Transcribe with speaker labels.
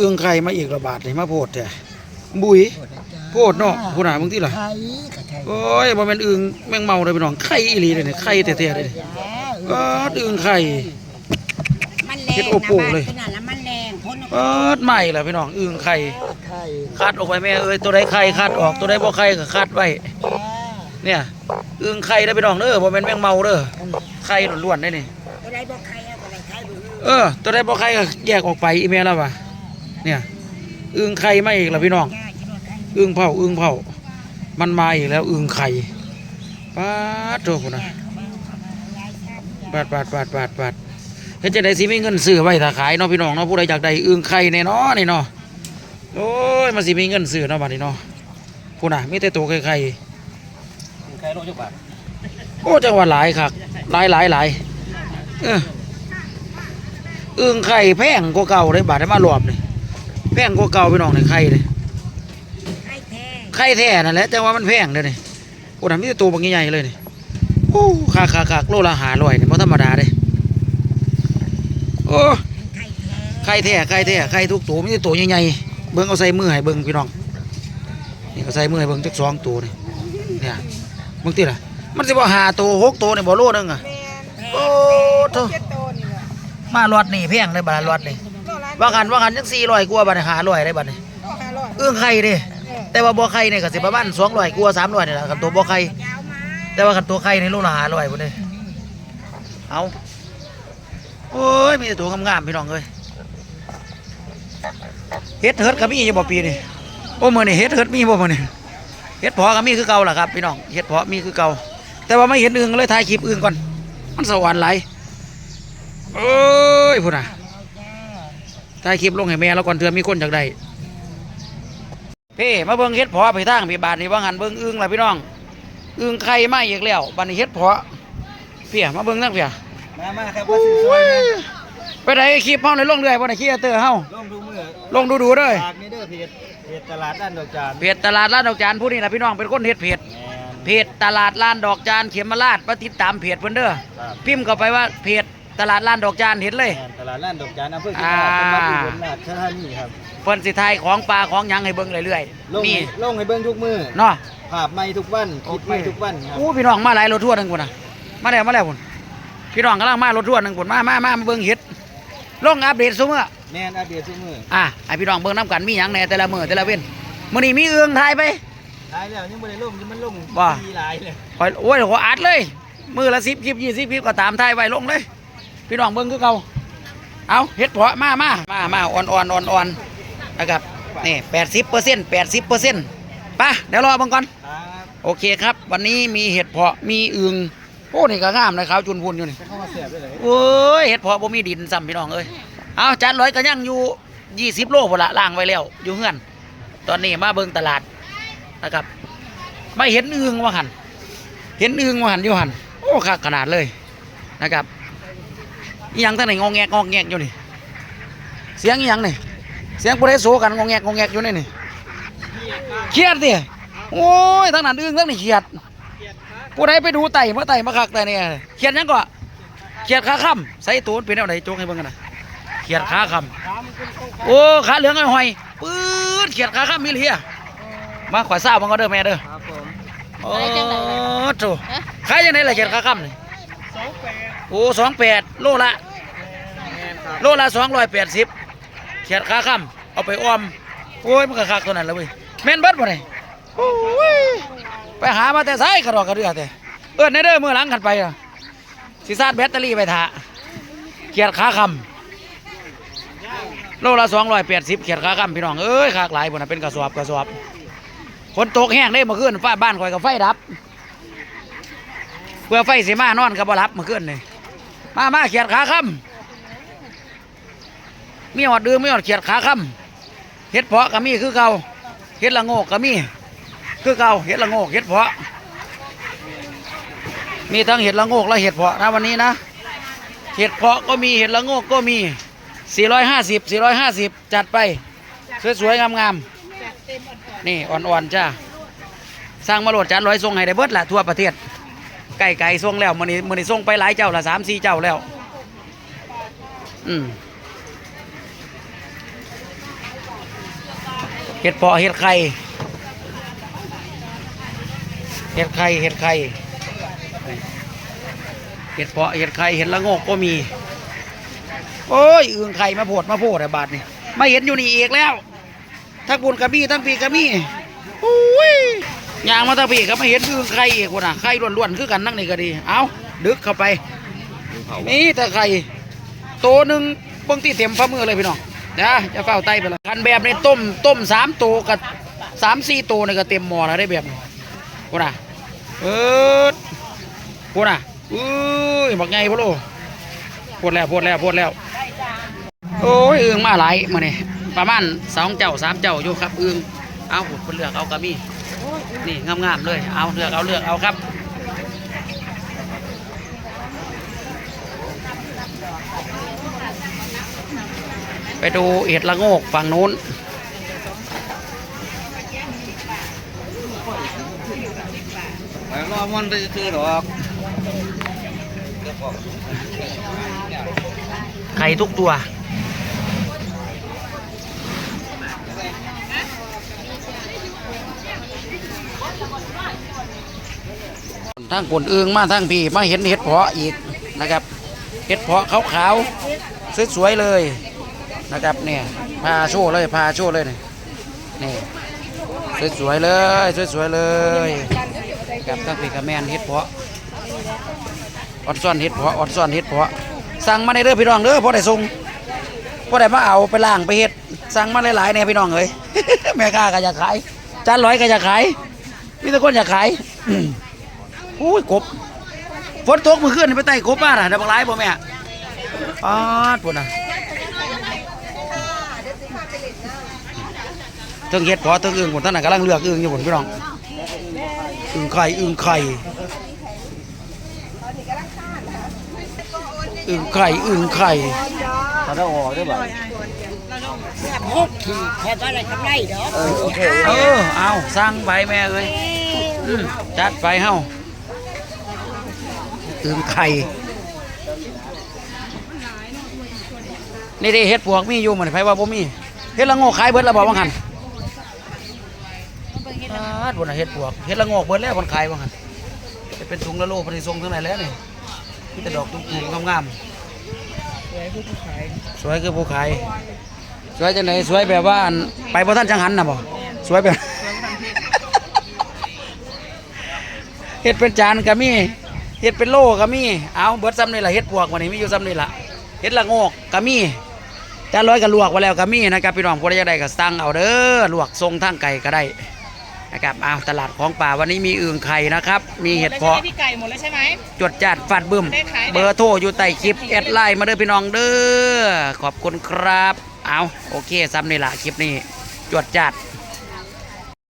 Speaker 1: อึ่งไข่มาอีกระบาดนี่มาโพดแท้บุยโพดเนาะผู้หนามึงติล่ะ
Speaker 2: ไข่กับไข่
Speaker 1: โอ้ยบ่แม่นอึ่งแมงเมาเลยพี่น้องไข่อีหลีเลยเนี่ยไข่แท้ๆเลยเนี่ยเอออึ่งไข่
Speaker 3: มันแรง
Speaker 1: เฮ็ดโอโปเลย
Speaker 3: ขนาดแล้วมันแรงพ้นออก
Speaker 1: เปิดใหม่ล่ะพี่น้องอึ่งไข่
Speaker 2: ไข่
Speaker 1: คัดออกไปแม่เอ้ยตัวใดไข่คัดออกตัวใดบ่ไข่ก็คัดไว้
Speaker 2: จ้า
Speaker 1: เนี่ยอึ่งไข่เด้อพี่น้องเด้อบ่แม่นแมงเมาเด้อไข่ล้วนๆได้นี่
Speaker 3: ตัวใดบอกใครอะตัวใดใครบุ
Speaker 1: เออตัวใดบ่ไข่ก็แยกออกไปอีแม่แล้วว่ะ เนี่ยอึ่งไข่มาอีกแล้วพี่น้อง
Speaker 3: ย่าคิดว่าใคร
Speaker 1: อึ่งเผาอึ่งเผามันมาอีกแล้วอึ่งไข่ปาดโตพุ่นน่ะปาดปาดปาดปาดปาดเฮ็ดจังได๋สิมีเงินซื้อไว้ถ้าขายเนาะพี่น้องเนาะผู้ใดอยากได้อึ่งไข่แน่เนาะนี่เนาะโอ้ยมันสิมีเงินซื้อเนาะบัดนี้เนาะพุ่นน่ะมีแต่ตัวไข่ไข่
Speaker 4: ใครโลจักบาท
Speaker 1: โอ้จังหวัดหลายคักหลายหลายหลายเอออึ่งไข่แพงกว่าเก่าเลยบาดได้มารอบนี่แพงกว่าเก่าพี่น้องในไข่เลย
Speaker 3: ใครแท้
Speaker 1: ไข่แท้นั่นแหละแต่ว่ามันแพงเด้อนี่โอ้ทำนี่ตัวบางใหญ่ๆเลยนี่โอ้คาคาคาโลละหาร้อยนี่บ่ธรรมดาเด้โอ้
Speaker 3: ใครแท้
Speaker 1: ไข่แท้ไข่แท้ไข่ทุกตัวมีแต่ตัวใหญ่ๆเบิ่งเอาใส่มือให้เบิ่งพี่น้องนี่เอาใส่มือให้เบิ่งจักสองตัวนี่เนี่ยเบิ่งติล่ะมันสิบ่หาตัวหกตัวนี่บ่โลนึงอะโอ้โธ่มารอดนี่แพงเลยบัดรอดนี่ ว่ากันว่ากันจัง400กว่าบัดนี้500ได้บัดนี้เอื้องไข่เด้แต่ว่าบ่ไข่นี่ก็สิประมาณ200กว่า300นี่ล่ะคันตัวบ่ไข่
Speaker 3: ยาวมา
Speaker 1: แต่ว่าคันตัวไข่นี่โลละ500พุ่นเด้เอาโอ้ยมีแต่ตัวงามๆพี่น้องเอ้ยเฮ็ดเฮิดก็มีอยู่บ่ปีนี่โอ้มื้อนี้เฮ็ดเฮิดมีบ่มื้อนี้เฮ็ดเพาะก็มีคือเก่าล่ะครับพี่น้องเฮ็ดเพาะมีคือเก่าแต่ว่าไม่เห็นอึ่งก็เลยถ่ายคลิปอึ่งก่อน มันสวรรค์หลายโอ้ยพุ่นน่ะ ถ่ายคลิปลงให้แม่แล้วก่อนเทื่อมีคนอยากได้พี่มาเบิ่งเฮ็ดเพาะไปทางพี่บาทนี่ว่างันเบิ่งอึ้งล่ะพี่น้องอึ้งไข่มาอีกแล้วบัดนี้เฮ็ดเพาะเพี่มาเบิ่งทางเพี่
Speaker 4: มามาครับว่าสิซอยแม่น
Speaker 1: ไปไหนคลิปเฮาเลยลงเรื่อยบ่ได้คลิปเตอร์เฮา
Speaker 4: ลงทุกมื้อ
Speaker 1: ลงดูๆเด้อ
Speaker 4: ฝากนี่เด้อเพจเพจตลาดด้านดอกจาน
Speaker 1: เพจตลาดลาดดอกจานผู้นี้ล่ะพี่น้องเป็นคนเฮ็ดเพจ
Speaker 4: แม่น
Speaker 1: เพจตลาดลานดอกจานเขมราชมาติดตามเพจเพิ่นเด้อ
Speaker 4: ครับ
Speaker 1: พิมพ์เข้าไปว่าเพจ ตลาดลานดอกจานเห็นเลย
Speaker 4: แม่นตลาดด้านดอกจานอำเภอ
Speaker 1: อ่า
Speaker 4: จังหวัดอุบลราชธานีครับ
Speaker 1: เพิ่นสิทายของปลาของหยังให้เบิ่งเรื่อย
Speaker 4: ลง
Speaker 1: ๆนี่
Speaker 4: ให้ลงให้เบิ่งทุกมื้อ
Speaker 1: เนาะ
Speaker 4: ภาพใหม่ทุกวันคลิปใหม่ทุกวันครับ
Speaker 1: อู้พี่น้องมาหลายรถทั่วร์หนึงพุ่นน่ะมาแล้วมาแล้วพุ่นพี่น้องกำลังมารถทั่วร์หนึงพุ่นมามามามาเบิ่งเฮ็ดลงอัปเดตซุมื้อ
Speaker 4: แม่นอัปเดตทุกมื้อ
Speaker 1: อะไอพี่น้องเบิ่งน้ำกันมีหยังแหน่แต่ละมือแต่ละเว้นมื้อนี้มีเอื้องทายไป
Speaker 4: ตายแล้วยังบ่ได้ลงยังมันลง
Speaker 1: ว่า
Speaker 4: ดีหลายเลย
Speaker 1: คอยโอ้ยขออัดเลย มือละ10คลิป20คลิปก็ตามทายไว้ลงเลย พี่น้องเบิ่งคือเก่าเอาเฮ็ดเพาะมามามามาอ่อนอ่อนอ่อนอ่อนนะครับนี่80% 80%ไปเดี๋ยวรอเบิ่งก่อน
Speaker 4: ครับ
Speaker 1: โอเคครับ วันนี้มีเห็ดเพาะมีอึ่งโอ้นี่ก็งามเลยขาวจุนพูนอยู่นี่
Speaker 4: เข้ามาเสียบได้เลย
Speaker 1: โอ้ยเห็ดเพาะบ่มีดินซ้ำพี่น้องเอ้ยเอาจานร้อยก็ยังอยู่20โลพุ่นละล่างไว้แล้วอยู่เฮือน ตอนนี้มาเบิ่งตลาดนะครับไม่เห็นอึ่งว่าหันเห็นอึ่งว่าหันอยู่หันโอ้คักขนาดเลยนะครับ อีหยังท่านไหนงองแงกงองแงกอยู่นี่ เสียงอีหยังนี่ เสียงผู้ใดโซกันงองแงกงองแงกอยู่นี่นี่เครียดดิโอ้ยทั้งนั้นอึ่งทั้งนี่เครียดผู้ใดไปดูไต่เมื่อไต่มาคักไต่เนี่ยเครียดหยังก็เครียดขาค่ำใส่ตูนเป็นแนวไหนโจกให้เบิ่งกันนะเครียดขาค่ำโอ้ขาเหลืองไอ้หอยปื๊ดเครียดขาค่ำมีเหลียมาขวาซ่าบังก็เด้อแม่เด้อ
Speaker 4: ครับผม
Speaker 1: โอ้โถขายยังไงล่ะเขียดขาค่ำนี่ โอ้สองแปดโลละ
Speaker 4: แม่นครับ
Speaker 1: โลละสองร้อยแปดสิบเขียดขาค่ำเอาไปอ้อม โอ้ยมันก็คักตัวนั้นเลยเว้ยแม่นเบิดบ่ไดโอ้ยไปหามาแต่ไสกระดอกกระเดือแต่เอิ้นในเด้อมือหลังกันไปอะสิซาดแบตเตอรี่ไปท่าเขียดขาค่ำโลละสองร้อยแปดสิบเขียดขาค่ำพี่น้องเอ้ยคักหลายบ่น่ะเป็นกระสอบกระสอบฝนตกแห้งได้เมื่อคืนฟ้าบ้านข่อยกับไฟดับ เพื่อไฟสีมานอนกับบรับเมื่อคืนนี่มามาเขียดขาค่ำมีหอดดื้อมีหอดเขียดขาค่ำเห็ดเพาะก็มีคือเก่าเห็ดละโงกก็มีคือเก่าเห็ดละโงกเห็ดเพาะ มีทั้งเห็ดละโงกและเห็ดเพาะนะวันนี้นะเห็ดเพาะก็มีเห็ดละโงกก็มี 450 450 จัดไปสวยๆงามๆนี่อ่อนๆจ้าสร้างมาโหลดจานร้อยทรงให้ได้เบิดละทั่วประเทศ ไก่ไก่ส่งแล้วมื้อนี้มื้อนี้ส่งไปหลายเจ้าละสามสี่เจ้าแล้ว อืมเห็ดเพาะเห็ดไข่เห็ดไข่เห็ดไข่เห็ดเพาะเห็ดไข่เห็ดละงกก็มี โอ้ยอึ่งไข่มาโพดมาโพดไอ้บาทนี่ไม่เห็นอยู่นี่อีกแล้ว ทั้งบุญกระบี่ทั้งปีกระบี่อุ้ย ยางมาทั้งปีก็ไม่เห็นอึ่งไข่อีกคนน่ะไข่ล้วนๆคือกันนั่งนี่ก็ดี เอาดึกเข้าไป นี่แต่ไข่โตหนึ่งเบางที่เต็มฝ่ามือเลยพี่น้องนะจะเฝ้าไตไปละคันแบบนี้ต้มต้มสามตัวกับสามสี่ตัวนี่ก็เต็มหม้อแล้วได้แบบนี้กูน่ะเออกูน่ะอุ้ยบักไงพ่อโลพูดแล้วพูดแล้วพูดแล้ว โอ้ยอึ่งมาหลายมาเนี่ยประมาณสองเจ้าสามเจ้าอยู่ครับอึ่งเอาผลเลือกเอากระมี่ นี่งามๆเลย เอาเลือกเอาเลือกเอาครับไปดูเห็ดละโงกฝั่งนู้น
Speaker 4: ไปรอมันได้ซื้อดอก
Speaker 1: ไข่ทุกตัว ทั้งกลเอืองมาทั้งพี่มาเห็นเห็ดเพาะอีกนะครับเห็ดเพาะขาวๆสวยๆเลยนะครับเนี่ยพาโชว์เลยพาโชว์เลยนี่นี่สวยๆเลยสวยๆเลยกับทั้งพี่กับแมนเห็ดเพาะออดซ่อนเห็ดเพาะออดซ่อนเห็ดเพาะสั่งมาในเด้อพี่น้องเด้อพอได้ส่งพอได้มาเอาไปล่างไปเห็ดสั่งมาหลายๆเนี่ยพี่น้องเอ้ยแม่ค้าก็อยากขายจานร้อยก็อยากขายมีแต่คนอยากขาย อืมอุ้ยกบฝนตกเมื่อคืนนี่ไปไต่กบบ้านอะเดี๋ยวบักร้ายบ่แม่ปาดปุ่นอะเทิงเฮ็ดพอเทิงอึ่งปุ่นท่านน่ะกำลังเลือกอึ่งอยู่ปุ่นพี่น้องอึ่งไข่อึ่งไข่อึ่งไข่อึ่งไข่
Speaker 4: ถ้าได้ออกได้บ่
Speaker 3: เนี่ยพกขี่แค่อะไรทำไรเด้อ
Speaker 4: เออโอเค
Speaker 1: เออเอาสั่งไปแม่เอ้ยอืมจัดไปเฮาึงไข่นี่ดิเฮ็ดปวกมีอยู่เหมือนไผว่าบ่มีเฮ็ดละโงกขายเบิดแล้วบ่ว่างั้นอาดบ่น่ะเฮ็ดปวกเฮ็ดละโงกเบิดแล้วคนขายว่างั้นจะเป็นถุงละโลเพิ่นสิส่งทางไหนแล้วนี่มีแต่ดอกตุ้มๆงามๆสวยคือผู้ขายสวยจังไดสวยแบบว่าไปบ่ทันจังหันน่ะบ่สวยแบบเฮ็ดเป็นจานก็มี เฮ็ดเป็นโลก็มีเอาเบิดซ้ำนี่ล่ะเฮ็ดปวกวันนี้มีอยู่ซ้ำนี่ล่ะเฮ็ดละโงกก็มีจานร้อยก็ลวกไว้แล้วก็มีนะครับพี่น้องผู้ใดอยากได้ก็สั่งเอาเด้อลวกทรงทางไก่ก็ได้นะครับเอาตลาดของป่าวันนี้มีอึ่งไข่นะครับ มีเห็ดเพาะ
Speaker 2: พี่ไก่หมดแล้วใช่ไหม
Speaker 1: จวดจัดฟาดบึ้ม
Speaker 2: ได้ขาย
Speaker 1: เบอร์โทรอยู่ใต้คลิปแอดไลน์มาเด้อพี่น้องเด้อขอบคุณครับ เอาโอเคซ้ำนี่ล่ะคลิปนี้จวดจัด